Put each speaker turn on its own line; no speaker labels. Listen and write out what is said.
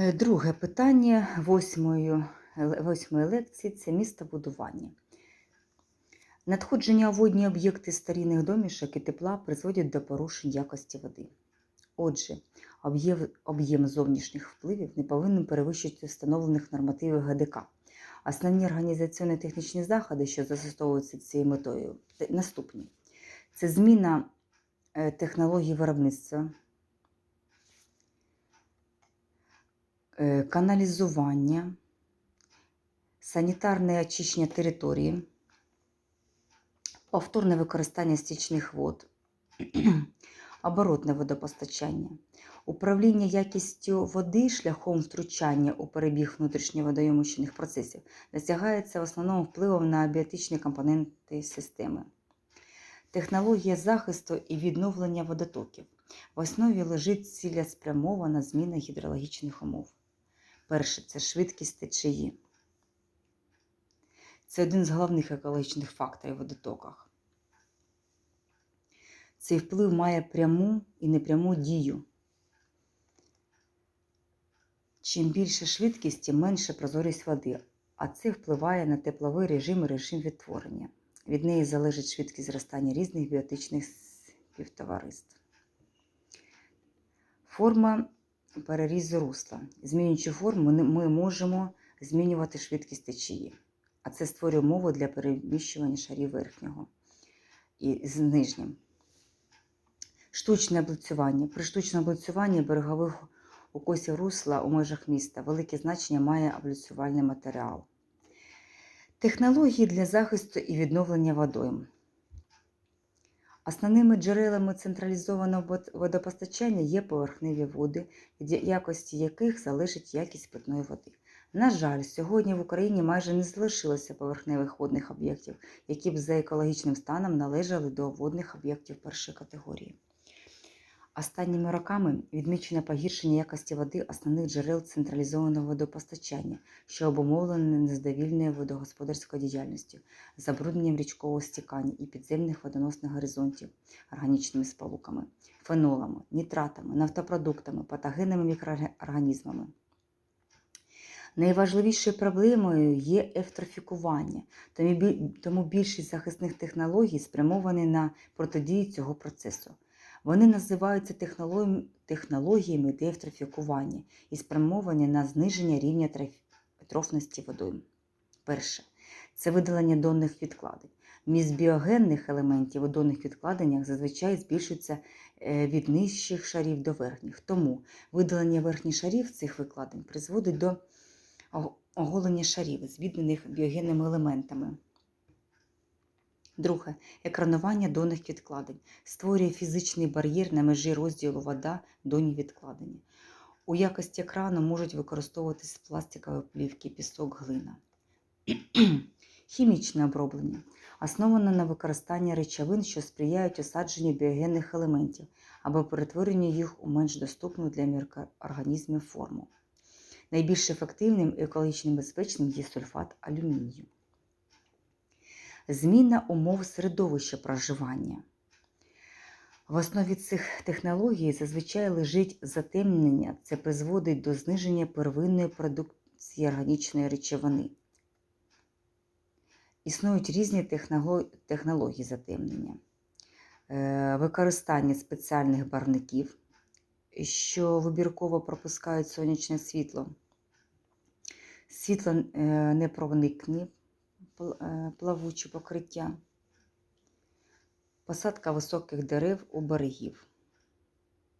Е, Друге питання восьмої, восьмої лекції це містобудування. Надходження у водні об'єкти старінних домішок і тепла призводять до порушень якості води. Отже, об'єм, зовнішніх впливів не повинен перевищувати встановлених нормативів ГДК. Основні організаційно-технічні заходи, що застосовуються цією метою, наступні: це зміна е, технологій виробництва, каналізування, санітарне очищення території, повторне використання стічних вод, оборотне водопостачання, управління якістю води шляхом втручання у перебіг внутрішньоводойомущених процесів досягається в основному впливом на біотичні компоненти системи. Технологія захисту і відновлення водотоків. В основі лежить цілеспрямована зміна гідрологічних умов. Перше це швидкість течії. Це один з головних екологічних факторів у водотоках. Цей вплив має пряму і непряму дію. Чим більше швидкість, тим менше прозорість води, а це впливає на тепловий режим і режим відтворення. Від неї залежить швидкість зростання різних біотичних співтовариств. Форма перерізу русла. Змінюючи форму, ми можемо змінювати швидкість течії, а це створює умови для переміщування шарів верхнього і з нижнім. Штучне облицювання. При штучному облицюванні берегових укосів русла у межах міста велике значення має облицювальний матеріал. Технології для захисту і відновлення водойм. Основними джерелами централізованого водопостачання є поверхневі води, від якості яких залежить якість питної води. На жаль, сьогодні в Україні майже не залишилося поверхневих водних об'єктів, які б за екологічним станом належали до водних об'єктів першої категорії. Останніми роками відмічено погіршення якості води основних джерел централізованого водопостачання, що обумовлене незадовільною водогосподарською діяльністю, забрудненням річкового стікання і підземних водоносних горизонтів органічними сполуками, фенолами, нітратами, нафтопродуктами, патогенними мікроорганізмами. Найважливішою проблемою є ефтрофікування, тому більшість захисних технологій спрямовані на протидію цього процесу. Вони називаються технологіями, технологіями і спрямовані на зниження рівня троф- трофності водойм. Перше це видалення донних відкладень. Вміст біогенних елементів у донних відкладеннях зазвичай збільшується е, від нижчих шарів до верхніх. Тому видалення верхніх шарів цих викладень призводить до оголення шарів, звідданих біогенними елементами. Друге екранування донних відкладень створює фізичний бар'єр на межі розділу вода донні відкладення. У якості екрану можуть використовуватись пластикові плівки, пісок, глина. Хімічне оброблення основане на використанні речовин, що сприяють осадженню біогенних елементів або перетворенню їх у менш доступну для мікроорганізмів форму. Найбільш ефективним і екологічно безпечним є сульфат алюмінію. Зміна умов середовища проживання. В основі цих технологій зазвичай лежить затемнення. Це призводить до зниження первинної продукції органічної речовини. Існують різні технології затемнення. Е, Використання спеціальних барвників, що вибірково пропускають сонячне світло. Світло е, непроникні е, плавучі покриття, посадка високих дерев у берегів.